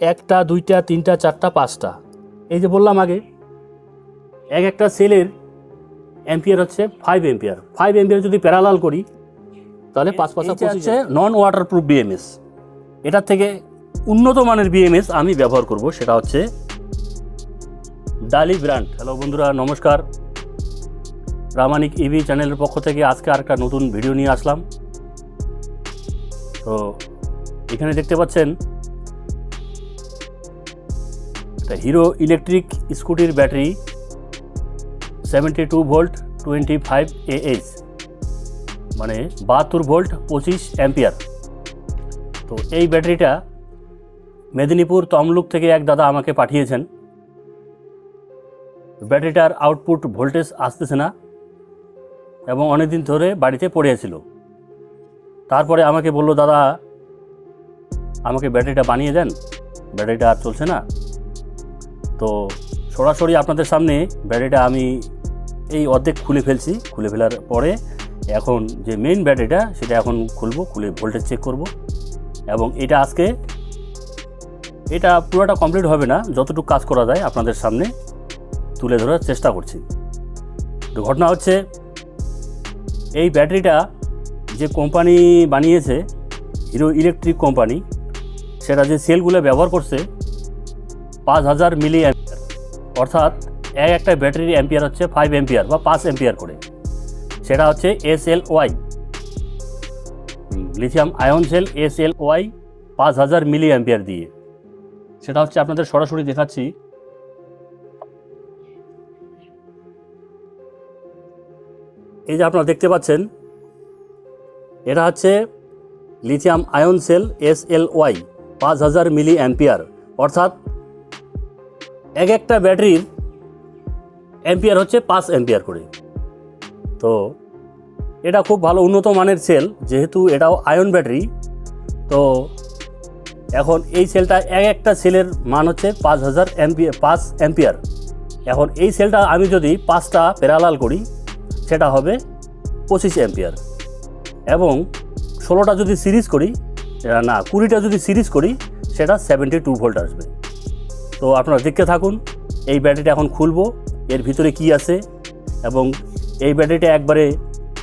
একটা দুইটা তিনটা চারটা পাঁচটা। এই যে বললাম আগে এক একটা সেলের অ্যাম্পিয়ার হচ্ছে ফাইভ এম্পিয়ার ফাইভ এম্পিয়ার যদি প্যারালাল করি তাহলে পাঁচ পাঁচা হচ্ছে নন ওয়াটারপ্রুফ বিএমএস এটার থেকে উন্নত মানের বিএমএস আমি ব্যবহার করব সেটা হচ্ছে ডালি ব্র্যান্ড হ্যালো বন্ধুরা নমস্কার। প্রামাণিক ইভি চ্যানেলের পক্ষ থেকে আজকে আরেকটা নতুন ভিডিও নিয়ে আসলাম। তো এখানে দেখতে পাচ্ছেন একটা Hero electric স্কুটির battery seventy two volt twenty five AH মানে বাহাত্তর ভোল্ট পঁচিশ অ্যাম্পিয়ার তো এই ব্যাটারিটা মেদিনীপুর তমলুক থেকে এক দাদা আমাকে পাঠিয়েছেন। ব্যাটারিটার আউটপুট ভোল্টেজ আসতেছে না এবং অনেকদিন ধরে বাড়িতে পড়েছিল তারপরে আমাকে বলল, দাদা, আমাকে ব্যাটারিটা বানিয়ে দেন। ব্যাটারিটা আর চলছে না। তো সরাসরি আপনাদের সামনে ব্যাটারিটা আমি এই অর্ধেক খুলে ফেলছি। খুলে ফেলার পরে এখন যে মেইন ব্যাটারিটা, সেটা এখন খুলবো, খুলে ভোল্টেজ চেক করব। এবং এটা আজকে, এটা পুরোটা কমপ্লিট হবে না, যতটুকু কাজ করা যায় আপনাদের সামনে তুলে ধরার চেষ্টা করছি। তো ঘটনা হচ্ছে, এই ব্যাটারিটা যে কোম্পানি বানিয়েছে হিরো ইলেকট্রিক কোম্পানি সেটা যে সেলগুলো ব্যবহার করছে পাঁচ হাজার মিলি অর্থাৎ এক একটা ব্যাটারির অ্যাম্পিয়ার হচ্ছে ফাইভ অ্যাম্পিয়ার বা পাঁচ অ্যাম্পিয়ার করে। সেটা হচ্ছে S L Y lithium ion cell S L Y পাঁচ হাজার মিলি অ্যাম্পিয়ার দিয়ে। সেটা হচ্ছে আপনাদের সরাসরি দেখাচ্ছি। এই যে আপনারা দেখতে পাচ্ছেন, এটা হচ্ছে lithium ion cell S L Y পাঁচ হাজার মিলি অ্যাম্পিয়ার অর্থাৎ এক একটা ব্যাটারির অ্যাম্পিয়ার হচ্ছে পাঁচ অ্যাম্পিয়ার করে। তো এটা খুব ভালো উন্নত মানের সেল, যেহেতু এটাও আয়ন ব্যাটারি। তো এখন এই সেলটা এক একটা সেলের মান হচ্ছে পাঁচ হাজার অ্যাম্পিয়ার পাঁচ অ্যাম্পিয়ার। এখন এই সেলটা আমি যদি পাঁচটা প্যারালাল করি, সেটা হবে পঁচিশ অ্যাম্পিয়ার। এবং ষোলোটা যদি সিরিজ করি, না, কুড়িটা যদি সিরিজ করি, সেটা সেভেন্টি টু ভোল্ট আসবে। তো আপনারা দেখতে থাকুন, এই ব্যাটারিটা এখন খুলবো, এর ভিতরে কি আছে, এবং এই ব্যাটারিটা একবারে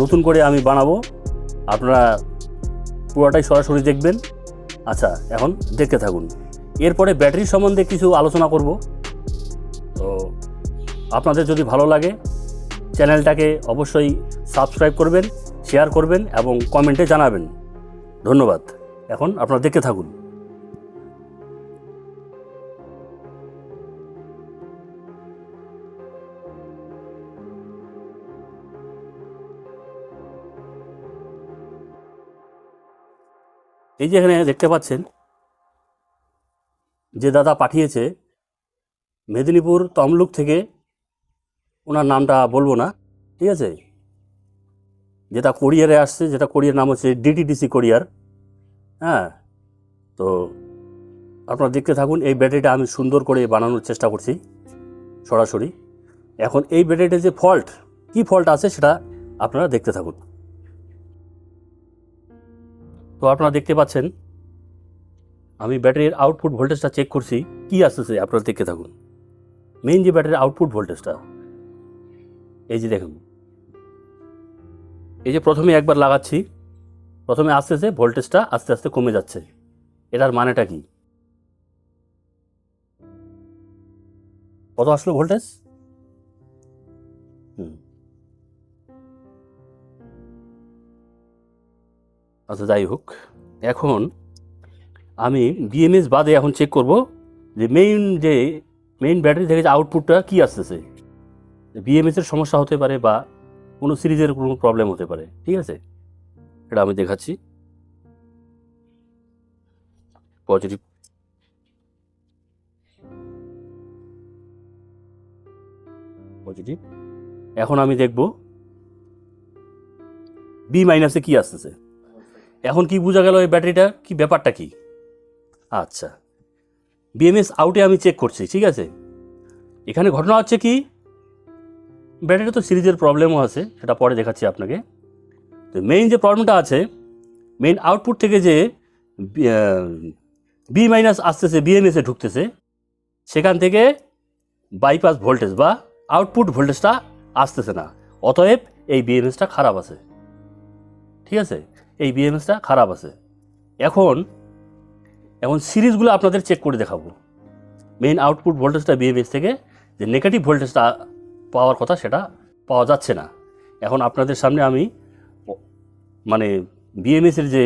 নতুন করে আমি বানাবো। আপনারা পুরোটাই সরাসরি দেখবেন। আচ্ছা এখন দেখতে থাকুন। এরপরে ব্যাটারি সম্বন্ধে কিছু আলোচনা করব। তো আপনাদের যদি ভালো লাগে, চ্যানেলটাকে অবশ্যই সাবস্ক্রাইব করবেন, শেয়ার করবেন এবং কমেন্টে জানাবেন। ধন্যবাদ। এখন আপনারা দেখতে থাকুন। এই যে এখানে দেখতে পাচ্ছেন, যে দাদা পাঠিয়েছে, মেদিনীপুর তমলুক থেকে ওনার নামটা বলব না, ঠিক আছে? যেটা কোরিয়ারে আসছে, যেটা কোরিয়ার নাম হচ্ছে ডিটিডিসি কোরিয়ার হ্যাঁ? তো আপনারা দেখতে থাকুন, এই ব্যাটারিটা আমি সুন্দর করে বানানোর চেষ্টা করছি, সরাসরি। এখন এই ব্যাটারিতে যে ফল্ট কি ফল্ট আছে সেটা আপনারা দেখতে থাকুন। তো আপনারা দেখতে পাচ্ছেন, আমি ব্যাটারির আউটপুট ভোল্টেজটা চেক করছি। কি আসতেছে? আপনারা দেখতে থাকুন। মেইন যে ব্যাটারির আউটপুট ভোল্টেজটা এই যে দেখুন। এই যে প্রথমে একবার লাগাচ্ছি, প্রথমে আস্তে আস্তে ভোল্টেজটা আস্তে আস্তে কমে যাচ্ছে। এটার মানেটা কি? কত আসলো ভোল্টেজ আচ্ছা যাই হোক। এখন আমি বিএমএস বাদে এখন চেক করব যে মেইন যে মেইন ব্যাটারি থেকে যে আউটপুটটা কী আসতেছে। বিএমএস এর সমস্যা হতে পারে বা কোনো সিরিজের কোনো প্রবলেম হতে পারে, ঠিক আছে? এটা আমি দেখাচ্ছি। পজিটিভ পজিটিভ এখন আমি দেখব বি মাইনাসে কি আসতেছে। এখন কি বোঝা গেল এই ব্যাটারিটা? কি ব্যাপারটা কি? আচ্ছা। বিএমএস আউটে আমি চেক করছি, ঠিক আছে? এখানে ঘটনা হচ্ছে কি? ব্যাটারি তো সিরিজের প্রবলেমও আছে, সেটা পরে দেখাচ্ছি আপনাকে। তো মেইন যে প্রবলেমটা আছে মেইন আউটপুট থেকে যে বি মাইনাস আসতেছে বিএমএসে ঢুকতেছে, সেখান থেকে বাইপাস ভোল্টেজ বা আউটপুট ভোল্টেজটা আসতেছে না। অতএব এই বিএমএসটা খারাপ আছে। ঠিক আছে? এই বিএমএসটা খারাপ আছে। এখন এখন সিরিজগুলো আপনাদের চেক করে দেখাবো। মেইন আউটপুট ভোল্টেজটা বিএমএস থেকে যে নেগেটিভ ভোল্টেজটা পাওয়ার কথা সেটা পাওয়া যাচ্ছে না। এখন আপনাদের সামনে আমি মানে বিএমএসের যে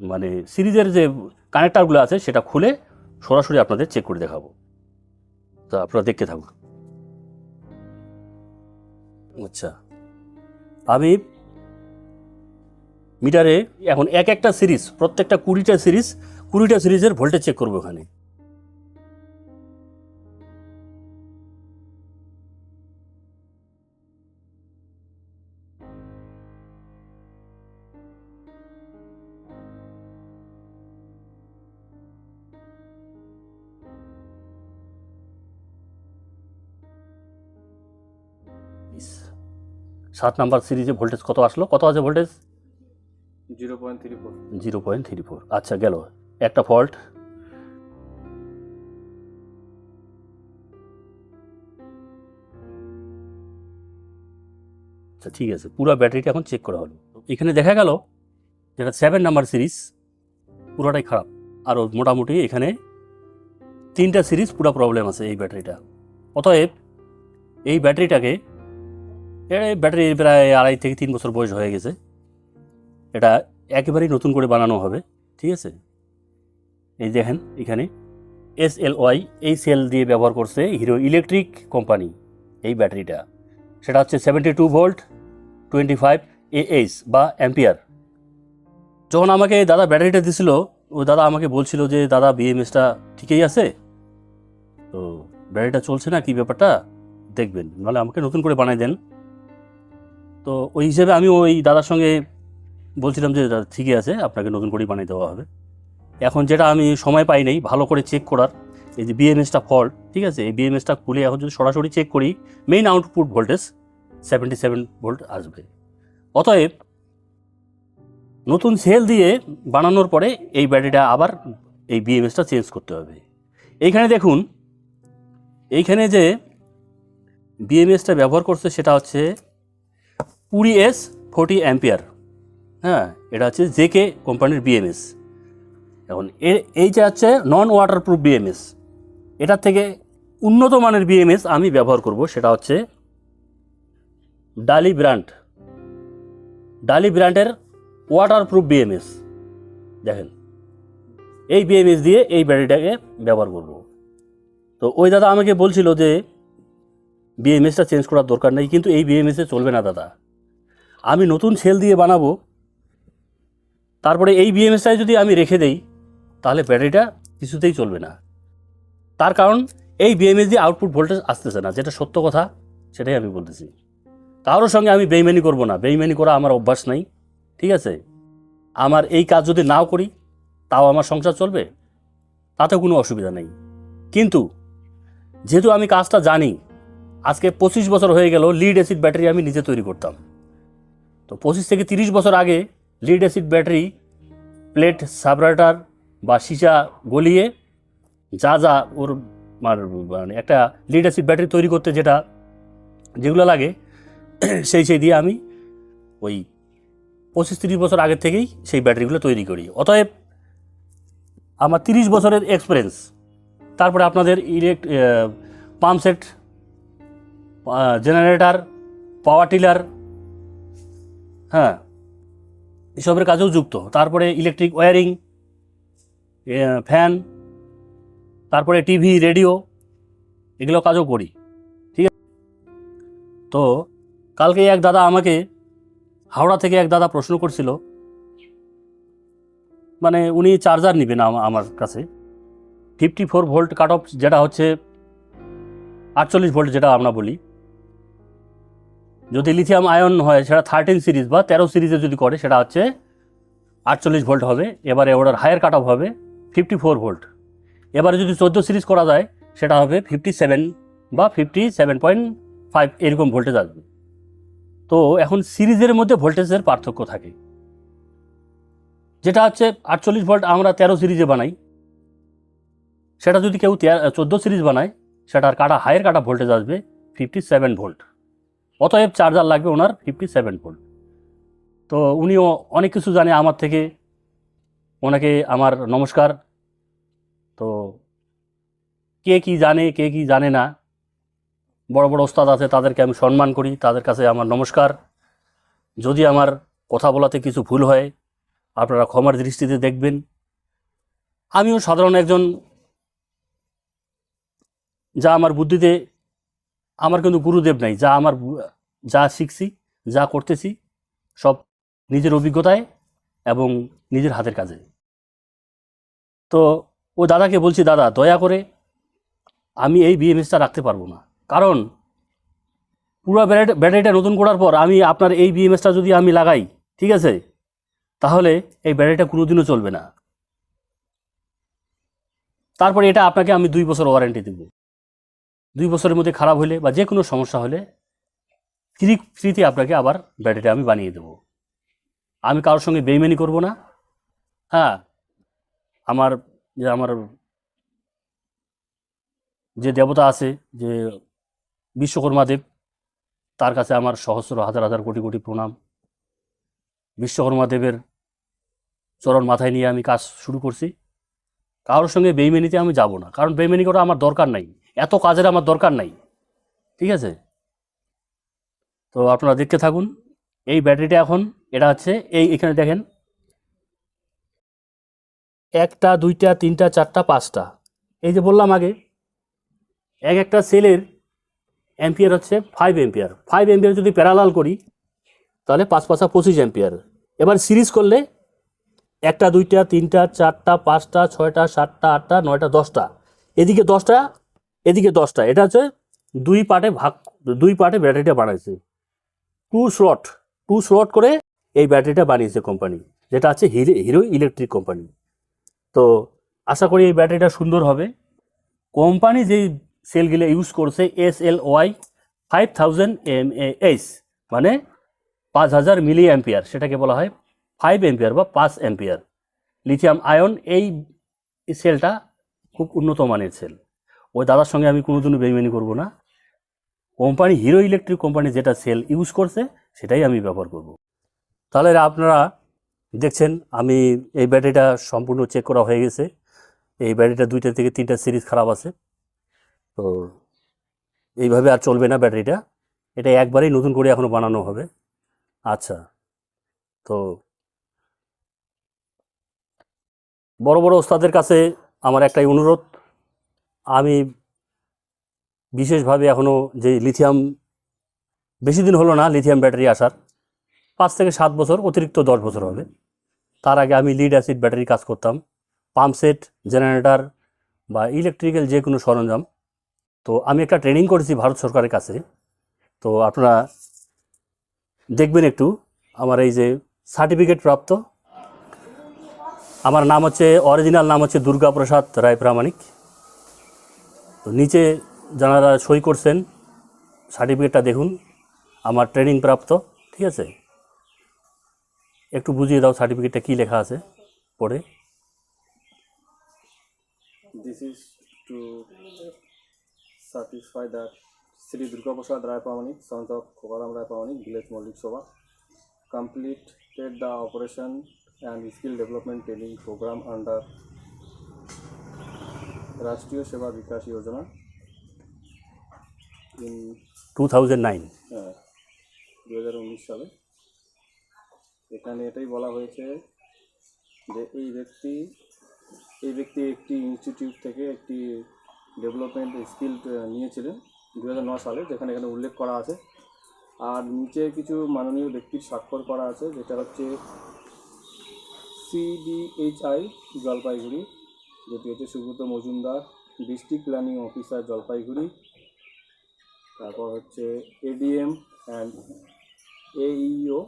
মানে সিরিজের যে কানেক্টারগুলো আছে সেটা খুলে সরাসরি আপনাদের চেক করে দেখাবো। তা আপনারা দেখতে থাকুন। আচ্ছা। আমি মিটারে এখন এক একটা সিরিজ, প্রত্যেকটা কুড়িটা সিরিজ, কুড়িটা সিরিজের ভোল্টেজ চেক করব ওখানে সাত নাম্বার সিরিজে ভোল্টেজ কত আসলো? কত আছে voltage? Zero point three four. Zero point three four. আচ্ছা গেল। একটা ফল্ট। আচ্ছা ঠিক আছে। পুরো ব্যাটারিটা এখন চেক করা হলো। এখানে দেখা গেল যেটা সেভেন নাম্বার সিরিজ পুরোটাই খারাপ। আর মোটামুটি এখানে তিনটা সিরিজ পুরো প্রবলেম আছে এই ব্যাটারিটা। অতএব এই ব্যাটারিটাকে, এই ব্যাটারি প্রায় আড়াই থেকে তিন বছর বয়স হয়ে গেছে। এটা একেবারেই নতুন করে বানানো হবে, ঠিক আছে? এই দেখেন এখানে এস এল ওয়াই এই সেল দিয়ে ব্যবহার করছে হিরো ইলেকট্রিক কোম্পানি এই ব্যাটারিটা। সেটা হচ্ছে seventy two volt twenty five AH বা অ্যাম্পিয়ার যখন আমাকে দাদা ব্যাটারিটা দিছিল, ও দাদা আমাকে বলছিল যে, দাদা বিএমএসটা ঠিকই আছে? তো ব্যাটারিটা চলছে না, কি ব্যাপারটা? দেখবেন, নাহলে আমাকে নতুন করে বানাই দেন। তো ওই হিসেবে আমি ওই দাদার সঙ্গে বলছিলাম যে ঠিকই আছে, আপনাকে নতুন করেই বানিয়ে দেওয়া হবে। এখন যেটা আমি সময় পাই নাই, ভালো করে চেক করার, এই যে বিএমএসটা ফল্ট ঠিক আছে? এই বিএমএসটা খুলে এখন যদি সরাসরি চেক করি main output voltage seventy seven volt আসবে। অতএব, নতুন সেল দিয়ে বানানোর পরে এই ব্যাটারিটা আবার এই বিএমএসটা চেঞ্জ করতে হবে। এইখানে দেখুন, এইখানে যে বিএমএসটা ব্যবহার করছে সেটা হচ্ছে কুড়ি এস ফোর্টি অ্যাম্পিয়ার হ্যাঁ এটা হচ্ছে জেকে কোম্পানির বিএমএস এখন এর এই যে হচ্ছে নন ওয়াটারপ্রুফ বিএমএস এটার থেকে উন্নত মানের বিএমএস আমি ব্যবহার করব, সেটা হচ্ছে ডালি ব্র্যান্ড ডালি ব্র্যান্ডের ওয়াটারপ্রুফ বিএমএস দেখেন, এই বিএমএস দিয়ে এই ব্যাটারিটাকে ব্যবহার করব। তো ওই দাদা আমাকে বলছিল যে বিএমএসটা চেঞ্জ করার দরকার নেই, কিন্তু এই বিএমএসে চলবে না দাদা। আমি নতুন সেল দিয়ে বানাবো তারপরে এই বিএমএসটাই যদি আমি রেখে দেই, তাহলে ব্যাটারিটা কিছুতেই চলবে না। তার কারণ, এই বিএমএস দিয়ে আউটপুট ভোল্টেজ আসতেছে না, যেটা সত্য কথা, সেটাই আমি বলতেছি। কারোর সঙ্গে আমি বেইমানি করব না, বেইমানি করা আমার অভ্যাস নাই, ঠিক আছে? আমার এই কাজ যদি নাও করি, তাও আমার সংসার চলবে তাতে কোনো অসুবিধা নেই। কিন্তু, যেহেতু আমি কাজটা জানি, আজকে পঁচিশ বছর হয়ে গেল লিড অ্যাসিড ব্যাটারি আমি নিজে তৈরি করতাম। তো পঁচিশ থেকে তিরিশ বছর আগে লিড অ্যাসিড ব্যাটারি প্লেট সাবরাটার বা সীসা গলিয়ে যা যা ওর মানে একটা লিড অ্যাসিড ব্যাটারি তৈরি করতে যেটা, যেগুলো লাগে, সেই সেই দিয়ে আমি ওই পঁচিশ তিরিশ বছর আগের থেকেই সেই ব্যাটারিগুলো তৈরি করি। অতএব আমার তিরিশ বছরের এক্সপিরিয়েন্স তারপরে আপনাদের elect pump set generator power tiller হ্যাঁ এসবের কাজেও যুক্ত। তারপরে ইলেকট্রিক ওয়ারিং ফ্যান তারপরে টিভি রেডিও এগুলো কাজও করি। ঠিক আছে? তো কালকে এক দাদা আমাকে হাওড়া থেকে এক দাদা প্রশ্ন করছিল। মানে উনি চার্জার নেবেন আমার কাছে। Fifty four volt cut off যেটা হচ্ছে আটচল্লিশ ভোল্ট যেটা আমরা বলি। যদি লিথিয়াম আয়ন হয়, সেটা থার্টিন সিরিজ বা তেরো সিরিজে যদি করে, সেটা হচ্ছে আটচল্লিশ ভোল্ট হবে। এবারে ওটার হায়ার কাট অফ হবে ফিফটি ফোর ভোল্ট এবারে যদি চোদ্দ সিরিজ করা যায়, সেটা হবে ফিফটি সেভেন বা ফিফটি সেভেন পয়েন্ট ফাইভ এরকম ভোল্টেজ আসবে। তো এখন সিরিজের মধ্যে ভোল্টেজের পার্থক্য থাকে। যেটা হচ্ছে আটচল্লিশ ভোল্ট আমরা তেরো সিরিজে বানাই। সেটা যদি কেউ চোদ্দ সিরিজ বানায়, সেটার কাটা হায়ার কাটা ভোল্টেজ আসবে ফিফটি সেভেন ভোল্ট অতএব চার্জার লাগবে ওনার ফিফটি সেভেন ভোল্ট তো উনিও অনেক কিছু জানে আমার থেকে। ওনাকে আমার নমস্কার। তো কে কি জানে, কে কি জানে না। বড় বড় ওস্তাদ আছে, তাদেরকে আমি সম্মান করি, তাদের কাছে আমার নমস্কার। যদি আমার কথা বলাতে কিছু ভুল হয়, আপনারা ক্ষমার দৃষ্টিতে দেখবেন। আমিও সাধারণ একজন, যা আমার বুদ্ধিতে আমার কিন্তু গুরুদেব নাই, যা আমার, যা শিখছি, যা করতেছি, সব নিজের অভিজ্ঞতায় এবং নিজের হাতের কাজে। তো ও দাদাকে বলছি, দাদা, দয়া করে আমি এই বিএমএসটা রাখতে পারব না। কারণ পুরো ব্যাটারি, ব্যাটারিটা নতুন করার পর আমি আপনার এই বিএমএসটা যদি আমি লাগাই, ঠিক আছে? তাহলে এই ব্যাটারিটা কোনোদিনও চলবে না। তারপরে এটা আপনাকে আমি দুই বছর ওয়ারেন্টি দেব। দুই বছরের মধ্যে খারাপ হলে বা যে কোনো সমস্যা হলে ফ্রি, ফ্রিতে আপনাকে আবার ব্যাটারিটা আমি বানিয়ে দেব। আমি কারোর সঙ্গে বেইমানি করব না। হ্যাঁ আমার যে আমার যে দেবতা আছে, যে বিশ্বকর্মা দেব, তার কাছে আমার সহস্র, হাজার হাজার কোটি কোটি প্রণাম। বিশ্বকর্মা দেবের চরণ মাথায় নিয়ে আমি কাজ শুরু করছি। কারোর সঙ্গে বেইমেনিতে আমি যাব না। কারণ বেইমেনি করা আমার দরকার নাই। এত কাজের আমার দরকার নাই। ঠিক আছে? তো আপনারা দেখতে থাকুন, এই ব্যাটারিটা এখন, এটা হচ্ছে, এই এখানে দেখেন। একটা, দুইটা, তিনটা, চারটা, পাঁচটা। এই যে বললাম আগে, এক একটা সেলের অ্যাম্পিয়ার হচ্ছে ফাইভ এম্পিয়ার ফাইভ এম্পিয়ার যদি প্যারালাল করি, তাহলে পাঁচ পাঁচা পঁচিশ অ্যাম্পিয়ার। এবার সিরিজ করলে, একটা, দুইটা, তিনটা, চারটা, পাঁচটা, ছয়টা, সাতটা, আটটা, নয়টা, দশটা। এদিকে দশটা এদিকে দশটা, এটা হচ্ছে দুই পার্টে ভাগ, দুই পার্টে ব্যাটারিটা বানাইছে। টু স্লট টু স্লট করে এই ব্যাটারিটা বানিয়েছে কোম্পানি যেটা আছে হিরো হিরো ইলেকট্রিক কোম্পানি তো আশা করি এই ব্যাটারিটা সুন্দর হবে। কোম্পানি যেই সেলগুলো ইউজ করছে S L Y five thousand M H মানে পাঁচ হাজার মিলি অ্যাম্পিয়ার সেটাকে বলা হয় ফাইভ এম্পিয়ার বা পাঁচ অ্যাম্পিয়ার লিথিয়াম আয়ন এই সেলটা খুব উন্নত মানের সেল ওই দাদার সঙ্গে আমি কোনো কোনোদিনও বেইমানি করব না। কোম্পানি, হিরো ইলেকট্রিক কোম্পানি যেটা সেল ইউজ করছে, সেটাই আমি ব্যবহার করব। তাহলে আপনারা দেখছেন, আমি এই ব্যাটারিটা সম্পূর্ণ চেক করা হয়ে গেছে। এই ব্যাটারিটা দুইটা থেকে তিনটা সিরিজ খারাপ আছে। তো এইভাবে আর চলবে না ব্যাটারিটা। এটা একবারেই নতুন করে এখনও বানানো হবে। আচ্ছা তো বড় বড় ওস্তাদের কাছে আমার একটাই অনুরোধ আমি বিশেষভাবে এখনও যে লিথিয়াম বেশি দিন হলো না লিথিয়াম ব্যাটারি আসার। পাঁচ থেকে সাত বছর, অতিরিক্ত দশ বছর হবে। তার আগে আমি লিড অ্যাসিড ব্যাটারি কাজ করতাম। পাম্প সেট জেনারেটর বা ইলেকট্রিক্যাল যে কোনো সরঞ্জাম। তো আমি একটা ট্রেনিং করেছি ভারত সরকারের কাছে। তো আপনারা দেখবেন একটু আমার এই যে সার্টিফিকেট প্রাপ্ত। আমার নাম হচ্ছে অরিজিনাল নাম হচ্ছে দুর্গাপ্রসাদ রায় প্রামাণিক তো নিচে যারা সই করছেন সার্টিফিকেটটা দেখুন, আমার ট্রেনিং প্রাপ্ত, ঠিক আছে? একটু বুঝিয়ে দাও সার্টিফিকেটটা কি লেখা আছে পড়ে। This is to satisfy that Shri Durgaprasad Roy Pawani সঞ্জক Khokaram Roy Pawani village Mallick Sabha completed the operation and skill development training programme under Seva Vikas Yojana in two thousand nine. দু হাজার উনিশ সালে। এখানে এটাই বলা হয়েছে যে এই ব্যক্তি এই ব্যক্তি একটি ইনস্টিটিউট থেকে একটি ডেভেলপমেন্ট স্কিল নিয়েছিলেন দু হাজার ন সালে যেখানে এখানে উল্লেখ করা আছে। আর নিচে কিছু মাননীয় ব্যক্তির স্বাক্ষর করা আছে যেটা হচ্ছে সিডিএইচআই জলপাইগুড়ি। যেটি হচ্ছে Subrata Majumdar district planning officer Jalpaiguri. তারপর হচ্ছে এডিএম অ্যান্ড এইও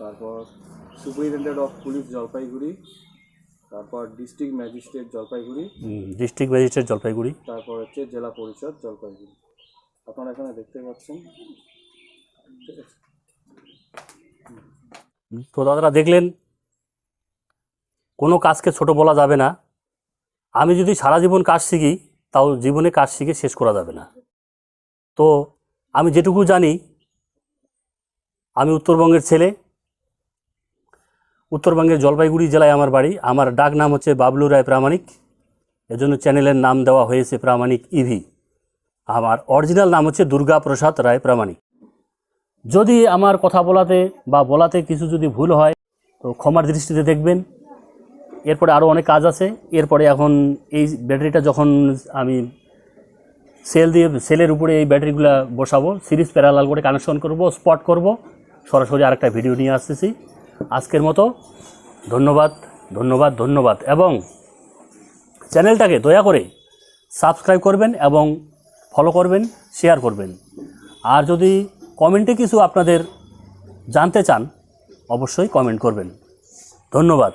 তারপর সুপারিনটেন্ডেন্ট অফ পুলিশ জলপাইগুড়ি। তারপর district magistrate Jalpaiguri. District magistrate Jalpaiguri. তারপর হচ্ছে জেলা পরিষদ জলপাইগুড়ি। আপনারা এখানে দেখতে পাচ্ছেন। তো দাদারা দেখলেন কোনো কাজকে ছোট বলা যাবে না। আমি যদি সারা জীবন কাজ শিখি, তাও জীবনে কাজ শিখে শেষ করা যাবে না। তো আমি যেটুকু জানি, আমি উত্তরবঙ্গের ছেলে। উত্তরবঙ্গের জলপাইগুড়ি জেলায় আমার বাড়ি। আমার ডাক নাম হচ্ছে বাবলু রায় প্রামাণিক। এজন্য চ্যানেলের নাম দেওয়া হয়েছে প্রামাণিক ইভি। আমার অরিজিনাল নাম হচ্ছে দুর্গা প্রসাদ রায় প্রামাণিক। যদি আমার কথা বলাতে বা বলাতে কিছু যদি ভুল হয়, তো ক্ষমার দৃষ্টিতে দেখবেন। এরপরে আরও অনেক কাজ আছে। এরপরে এখন এই ব্যাটারিটা যখন আমি সেল দিয়ে, সেলের উপরে এই ব্যাটারিগুলো বসাবো, সিরিজ প্যারালাল করে কানেকশন করব, স্পট করব, সরাসরি আরেকটা ভিডিও নিয়ে আসতেছি। আজকের মতো, ধন্যবাদ ধন্যবাদ ধন্যবাদ। এবং চ্যানেলটাকে দয়া করে সাবস্ক্রাইব করবেন এবং ফলো করবেন, শেয়ার করবেন। আর যদি কমেন্টে কিছু আপনাদের জানতে চান, অবশ্যই কমেন্ট করবেন। ধন্যবাদ।